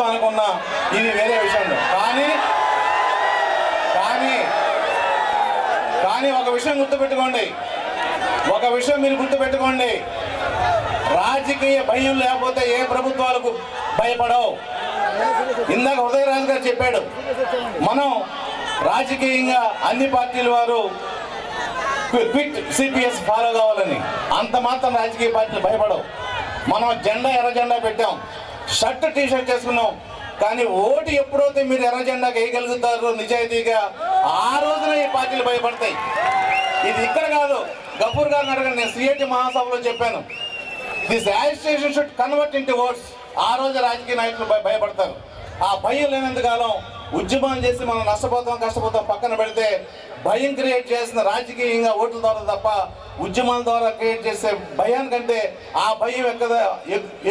ప్రభుత్వం అనుకున్నా ఇది వేరే విషయం. కానీ కానీ కానీ ఒక విషయం గుర్తుపెట్టుకోండి. ఒక విషయం మీరు గుర్తుపెట్టుకోండి. రాజకీయ భయం లేకపోతే ఏ ప్రభుత్వాలకు భయపడవు. ఇందాక ఉదయరాజు గారు చెప్పాడు మనం రాజకీయంగా అన్ని పార్టీల వారు క్విట్ సిపిఎస్ ఫాలో కావాలని. అంత మాత్రం రాజకీయ పార్టీలు భయపడవు. మనం జెండా ఎర్ర జెండా పెట్టాం. షర్ట్ టీ షర్ట్ చేసుకున్నాం కానీ ఓటు ఎప్పుడైతే మీరు ఎర్ర జెండా వేయగలుగుతారో నిజాయితీగా ఆ రోజున ఈ పార్టీలు భయపడతాయి. ఇది ఇక్కడ కాదు గఫూర్ గారిని అడగండి నేను సిఐటి మహాసభలో చెప్పాను. This agitation should convert into votes ఆ రోజు రాజకీయ నాయకులు భయపడతారు. ఆ భయం లేనందుకాలం కాలం ఉద్యమం చేసి మనం నష్టపోతాం కష్టపోతాం పక్కన పెడితే భయం క్రియేట్ చేసిన రాజకీయంగా ఓట్ల ద్వారా తప్ప ఉద్యమాల ద్వారా క్రియేట్ చేసే భయానికంటే ఆ భయం ఎక్కడ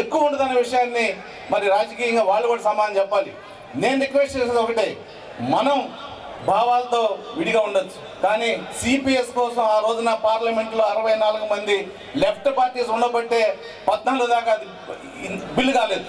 ఎక్కువ ఉండదనే విషయాన్ని మరి రాజకీయంగా వాళ్ళు కూడా సమానం చెప్పాలి. నేను రిక్వెస్ట్ చేసేది ఒకటే మనం భావాలతో విడిగా ఉండొచ్చు. కానీ సిపిఎస్ కోసం ఆ రోజున పార్లమెంట్లో అరవై నాలుగు మంది లెఫ్ట్ పార్టీస్ ఉండబట్టే పద్నాలుగు దాకా అది బిల్లు కాలేదు.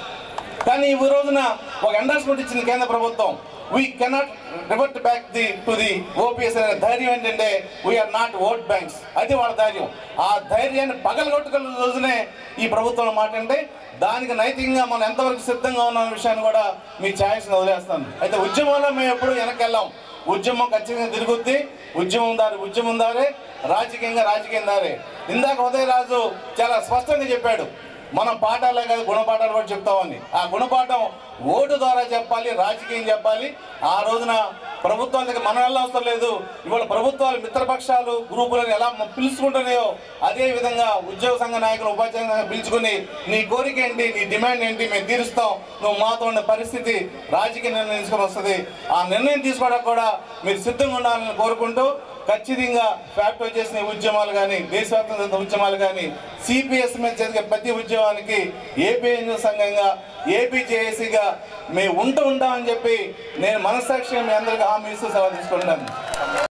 కానీ ఈ రోజున ఒక ఎండార్స్మెంట్ ఇచ్చింది కేంద్ర ప్రభుత్వం. We cannot revert back the to the OPS అనే ధైర్యం ఏంటంటే వీఆర్ నాట్ ఓట్ బ్యాంక్స్ అది వాళ్ళ ధైర్యం. ఆ ధైర్యాన్ని పగలగొట్టుకున్న రోజునే ఈ ప్రభుత్వం మాట అంటే దానికి నైతికంగా మనం ఎంతవరకు సిద్ధంగా ఉన్న విషయాన్ని కూడా మీ ఛాయిస్ని వదిలేస్తాను. అయితే ఉద్యమంలో మేము ఎప్పుడు వెనకెళ్ళాం ఉద్యమం ఖచ్చితంగా తిరుగుద్ది. ఉద్యమం దారి ఉద్యమం దారే. రాజకీయంగా రాజకీయం దారే. ఇందాక ఉదయరాజు చాలా స్పష్టంగా చెప్పాడు. మనం పాఠాలే కాదు గుణపాఠాలు కూడా చెప్తామని ఆ గుణపాఠం ఓటు ద్వారా చెప్పాలి రాజకీయం చెప్పాలి. ఆ రోజున ప్రభుత్వం దగ్గర మనం వెళ్ళవసరం లేదు. ఇవాళ ప్రభుత్వాలు మిత్రపక్షాలు గ్రూపులను ఎలా పిలుచుకుంటున్నాయో అదే విధంగా ఉద్యోగ సంఘ నాయకులు ఉపాధ్యాయ సంఘం పిలుచుకుని నీ కోరిక ఏంటి నీ డిమాండ్ ఏంటి మేము తీరుస్తాం. నువ్వు మాతో ఉన్న పరిస్థితి రాజకీయ నిర్ణయం తీసుకొని వస్తుంది. ఆ నిర్ణయం తీసుకోవడానికి కూడా మీరు సిద్ధంగా ఉండాలని కోరుకుంటూ ఖచ్చితంగా ఫ్యాక్టో చేసిన ఉద్యమాలు కానీ దేశవ్యాప్తంగా ఉద్యమాలు కానీ సిపిఎస్ మీద జరిగే ప్రతి ఉద్యమానికి ఏపీ సంఘంగా ఏపీ జేఏసీగా మేము ఉంటూ ఉంటామని చెప్పి నేను మనస్సాక్షిగా మీ అందరికీ హామీ ఇస్తూ సవాల్ తీసుకుంటాను